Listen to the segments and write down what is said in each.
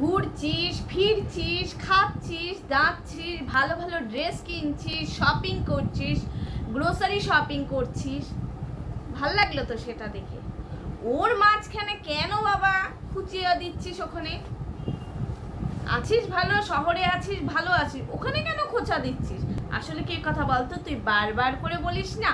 ঘুরছিস, ফিরছিস, খাচ্ছিস দাঁতছিস ভালো ভালো ড্রেস কিনছিস শপিং করছিস গ্রোসারি শপিং করছিস। ভালো লাগল তো সেটা দেখে। ওর মাঝখানে কেন বাবা খুচিয়ে দিচ্ছিস ওখানে? আছিস ভালো, শহরে আছিস, ভালো আছিস, ওখানে কেন খোঁচা দিচ্ছিস? আসলে কি কথা বলতো, তুই বারবার করে বলিস না,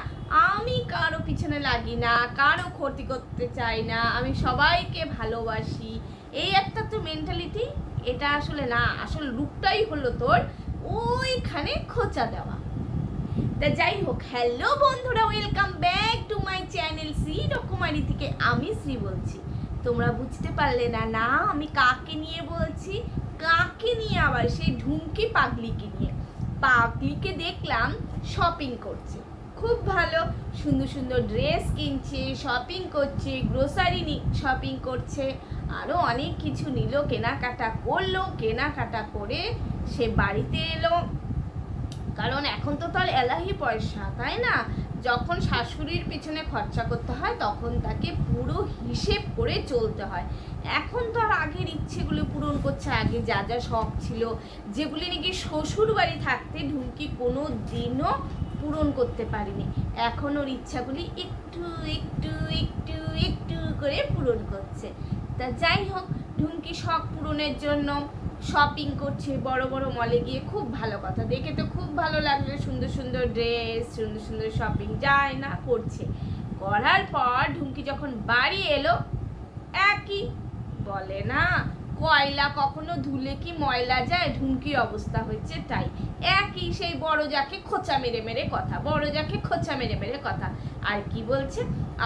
আমি কারও পিছনে লাগি না, কারও ক্ষতি করতে চাই না, আমি সবাইকে ভালোবাসি এই একটা তো মেন্টালিটি এটা আসলে না, আসল রূপটাই হলো তোর ওইখানে খোঁচা দেওয়া। তা যাই হোক হ্যালো বন্ধুরা welcome back to my channel Shri Rokomari থেকে আমি শ্রী বলছি। তোমরা বুঝতে পারলে না না, আমি কাকে নিয়ে বলছি? কাকে নিয়ে আবার সেই ঢুমকি পাগলিকে নিয়ে? পাগলিকে দেখলাম শপিং করছে। খুব ভালো। সুন্দর সুন্দর ড্রেস কিনছে শপিং করছে গ্রোসারি শপিং করছে। আরও অনেক কিছু নিল, কেনাকাটা করল, কেনাকাটা করে সে বাড়িতে এলো। কারণ এখন তো তার এলাহি পয়সা, তাই না? যখন শাশুড়ির পিছনে খরচা করতে হয়, তখন তাকে পুরো হিসেব করে চলতে হয়। এখন তো আর আগের ইচ্ছেগুলো পূরণ করছে, আগে যা যা শখ ছিল, যেগুলি নাকি শ্বশুর বাড়ি থাকতে ঢুমকি কোনো দিনও পূরণ করতে পারিনি। এখন ওর ইচ্ছাগুলি একটু একটু একটু একটু করে পূরণ করছে। তা যাই হোক, ঢুমকি শখ পূরণের জন্য শপিং করছে বড় বড় মলে গিয়ে। খুব ভালো কথা। দেখে তো খুব ভালো লাগল, সুন্দর সুন্দর ড্রেস সুন্দর সুন্দর শপিং যায় না করছে। করার পর ঢুমকি যখন বাড়ি এলো, একই বলে না কয়লা কখনো ধুলে কি ময়লা যায়? ঢুমকির অবস্থা হয়েছে তাই। একই সেই বড় যাকে খোঁচা মেরে মেরে কথা, বড় যাকে খোঁচা মেরে মেরে কথা। আর কি বলছে?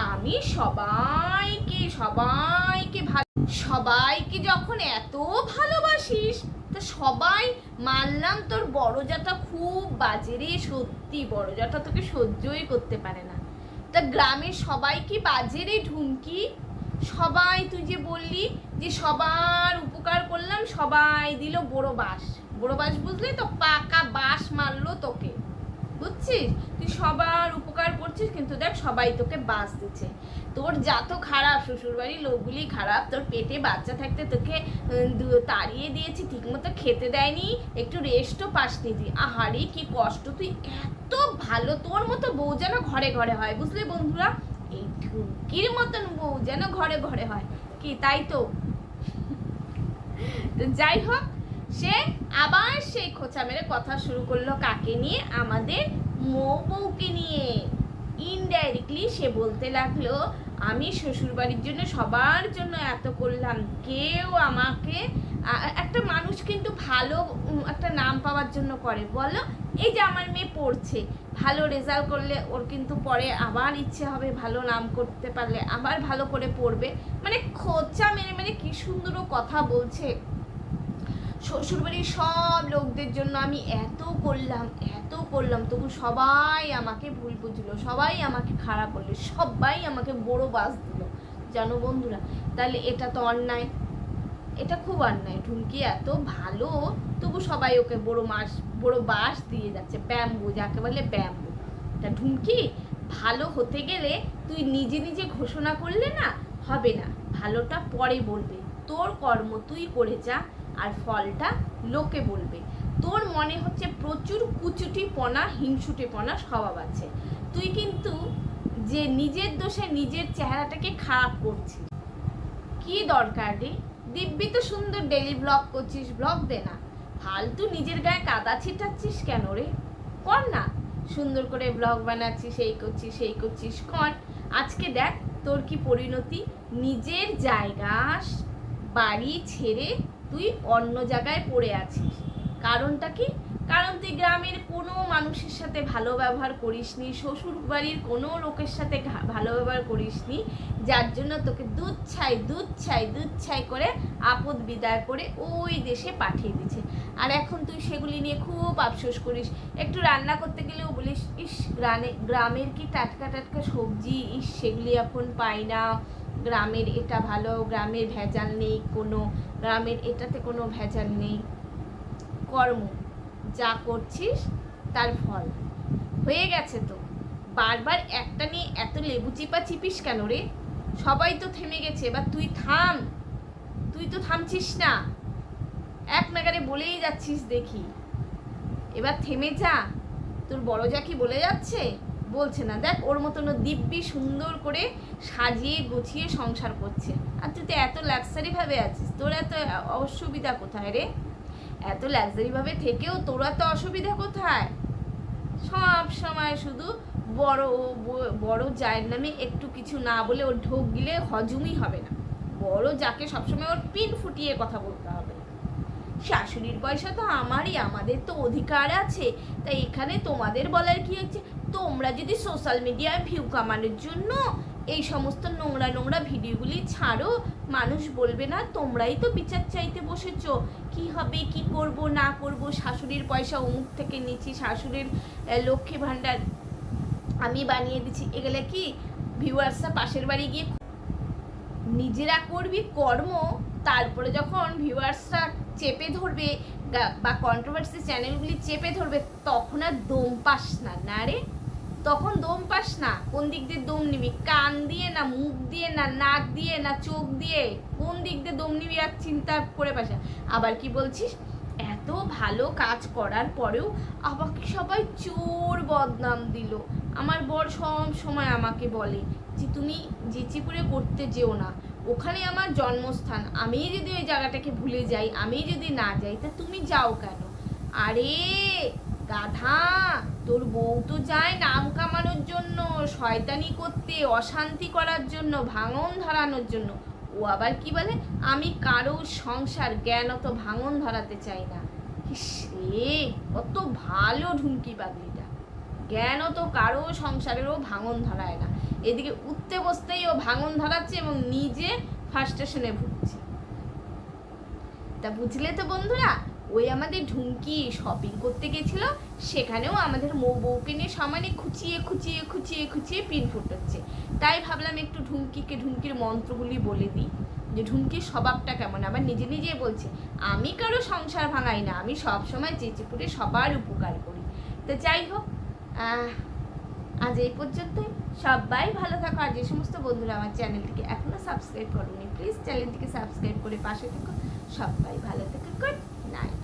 আমি সবাইকে সবাইকে ভালো, সবাইকে যখন এত ভালোবাসিস, তা সবাই মানলাম তোর বড় জাটা খুব বাজে রে, সত্যি বড় জাটা তোকে সহ্যই করতে পারে না। তা গ্রামের সবাই কি বাজে রে, ঢুমকি? সবাই, তুই যে বললি যে সবার উপকার করলাম, সবাই দিল বড় বাস বড় বাস বুঝলি তো? পাকা বাস মারলো তোকে। বুঝছিস? তুই সবার উপকার করছিস, কিন্তু দেখ সবাই তোকে বাস দিচ্ছে। তোর যা তো খারাপ, শ্বশুরবাড়ির লোকগুলি খারাপ। তোর পেটে বাচ্চা থাকতে তোকে তাড়িয়ে দিয়েছি, ঠিকমতো খেতে দেয়নি। একটু রেস্টও পাসনি তুই। আহারে, কি কষ্ট। তুই এত ভালো, তোর মতো বউ যেন ঘরে ঘরে হয়। বুঝলি বন্ধুরা? এই মতন বউ যেন ঘরে ঘরে হয়। কি, তাই তো? যাই হোক, সে আবার সেই খোঁচা মেরে কথা শুরু করল কাকে নিয়ে? আমাদের মৌ বউকে নিয়ে। ইনডাইরেক্টলি সে বলতে লাগল, আমি শ্বশুরবাড়ির জন্য সবার জন্য এত করলাম। কেউ আমাকে একটা মানুষ কিন্তু ভালো একটা নাম পাওয়ার জন্য করে। বলো, এই যে আমার মেয়ে পড়ছে, ভালো রেজাল্ট করলে ওর কিন্তু পরে আবার ইচ্ছে হবে ভালো নাম করতে পারলে, আবার ভালো করে পড়বে। মানে খোঁচা মেরে মেরে কি সুন্দর কথা বলছে। শ্বশুরবাড়ির সব লোকদের জন্য আমি এত করলাম এত করলাম, তবু সবাই আমাকে ভুল বুঝলো, সবাই আমাকে খারাপ বলল, সবাই আমাকে বড় বাস দিল। জানো বন্ধুরা, তাহলে এটা তো অন্যায়। এটা খুব অন্যায়, ঢুমকি এত ভালো, তবু সবাই ওকে বড় মাস, বড় বাস দিয়ে যাচ্ছে, ব্যাম্বু, যাকে বলে ব্যাম্বু। তা ঢুমকি, ভালো হতে গেলে তুই নিজে নিজে ঘোষণা করলে না হবে না, ভালোটা পরে বলবে। তোর কর্ম তুই করে যা, আর ফলটা লোকে বলবে। তোর মনে হচ্ছে প্রচুর কুচুটিপনা, হিংসুটিপনা স্বভাব আছে। তুই কিন্তু যে নিজের দোষে নিজের চেহারাটাকে খারাপ করছিস। কি দরকার রে? দিব্যি তো সুন্দর ডেলি ব্লগ করছিস ব্লগ দে না। ফালতু নিজের গায়ে কাদা ছিটাচ্ছিস কেন রে? কর না। সুন্দর করে ব্লগ বানাচ্ছিস, এই করছিস, সেই করছিস, কর। আজকে দেখ, তোর কি পরিণতি? নিজের জায়গা বাড়ি ছেড়ে তুই অন্য জায়গায় পড়ে আছিস। কারণটা কি? কারণ তুই গ্রামের কোনো মানুষের সাথে ভালো ব্যবহার করিসনি শ্বশুর বাড়ির কোনো লোকের সাথে ভালো ব্যবহার করিসনি, যার জন্য তোকে দুধ ছাই দুধ ছাই দুধ ছাই করে আপদ বিদায় করে ওই দেশে পাঠিয়ে দিচ্ছে আর এখন তুই সেগুলি নিয়ে খুব আফসোস করিস। একটু রান্না করতে গেলেও বলিস, ইস গ্রামে গ্রামের কি টাটকা টাটকা সবজি? ইস, সেগুলি এখন পাই না। গ্রামের এটা ভালো, গ্রামের ভেজাল নেই কোনো, গ্রামের এটাতে কোনো ভেজাল নেই। কর্ম। যা করছিস তার ফল। হয়ে গেছে তো। বারবার একটা নিয়ে এত লেবু চিপা চিপিস কেন রে? সবাই তো থেমে গেছে, এবার তুই থাম। তুই তো থামছিস না। এক নাগারে বলেই যাচ্ছিস দেখি। এবার থেমে যা। তোর বড় যা কি বলে যাচ্ছে? বলছে না। দেখ, ওর মতন দিব্যি সুন্দর করে সাজিয়ে গুছিয়ে সংসার করছে। আর তুই তো এত লাক্সারি ভাবে আছিস, তোর এত অসুবিধা কোথায় রে? এত লাক্সারিভাবে থেকেও তোরা তো অসুবিধা কোথায়? সব সময় শুধু বড় বড় জায়ের নামে একটু কিছু না বলে ওর ঢোক গিলে হজমই হবে না। বড় যাকে সবসময় ওর পিন ফুটিয়ে কথা বলতে হবে। শাশুড়ির পয়সা তো আমারই, আমাদের তো অধিকার আছে। তাই এখানে তোমাদের বলার কি হচ্ছে তোমরা যদি সোশ্যাল মিডিয়ায় ভিউ কামানোর জন্য এই সমস্ত নোংরা নোংরা ভিডিওগুলি ছাড়ো, মানুষ বলবে না, তোমরাই তো বিচার চাইতে বসেছো। কি হবে, কি করব, না করব, শাশুড়ির পয়সা অমুক থেকে নিচ্ছি, শাশুড়ির লক্ষ্মী ভাণ্ডার আমি বানিয়ে দিচ্ছি। এগুলো কি ভিউয়ার্সরা পাশের বাড়ি গিয়ে নিজেরা করবি কর্ম? তারপরে যখন ভিউয়ার্সরা চেপে ধরবে বা কন্ট্রোভার্সি চ্যানেলগুলি চেপে ধরবে, তখন আর দম পাস না। না রে। তখন দম পাস না। কোন দিক দিয়ে দম নিবি? কান দিয়ে না মুখ দিয়ে না নাক দিয়ে না চোখ দিয়ে? কোন দিক দিয়ে দম নিবি আর চিন্তা করে পাস আবার কি বলছিস? এত ভালো কাজ করার পরেও আমাকে সবাই চোর বদনাম দিল। আমার বর সব সময় আমাকে বলে যে, তুমি জিচিপুরে করতে যেও না। ওখানে আমার জন্মস্থান। আমি যদি ওই জায়গাটাকে ভুলে যাই, আমি যদি না যাই, তা তুমি যাও কেন? আরে গাধা। তোর বউ তো যায় নাম কামানোর জন্য, শয়তানি করতে, অশান্তি করার জন্য, ভাঙন ধরানোর জন্য। ও আবার কি বলে? আমি কারোর সংসার জ্ঞান অত ভাঙন ধরাতে চাই না। রে, কত ভালো ঢুমকি পাগলিটা। জ্ঞানও তো কারও সংসারেরও ভাঙন ধরায় না। এদিকে উঠতে বসতেই ও ভাঙন ধরাচ্ছে এবং নিজে ফার্স্টেশনে ভুগছে। তা বুঝলে তো বন্ধুরা ওই আমাদের ঢুমকি শপিং করতে গেছিল, সেখানেও আমাদের মৌ বউকে নিয়ে সমানে খুচিয়ে খুচিয়ে খুচিয়ে খুচিয়ে পিন ফুটোচ্ছে। তাই ভাবলাম একটু ঢুমকিকে ঢুমকির মন্ত্রগুলি বলে দিই, যে ঢুমকির স্বভাবটা কেমন? আবার নিজে নিজে বলছে, আমি কারও সংসার ভাঙাই না, আমি সব সময় চেঁচেপুটে সবার উপকার করি। তো যাই হোক আজ এই পর্যন্তই। সবাই ভালো থাকো। আর যে সমস্ত বন্ধুরা আমার চ্যানেলটিকে এখনও সাবস্ক্রাইব করোনি প্লিজ চ্যানেলটিকে সাবস্ক্রাইব করে পাশে থেকো। সবাই ভালো থেকো। Good night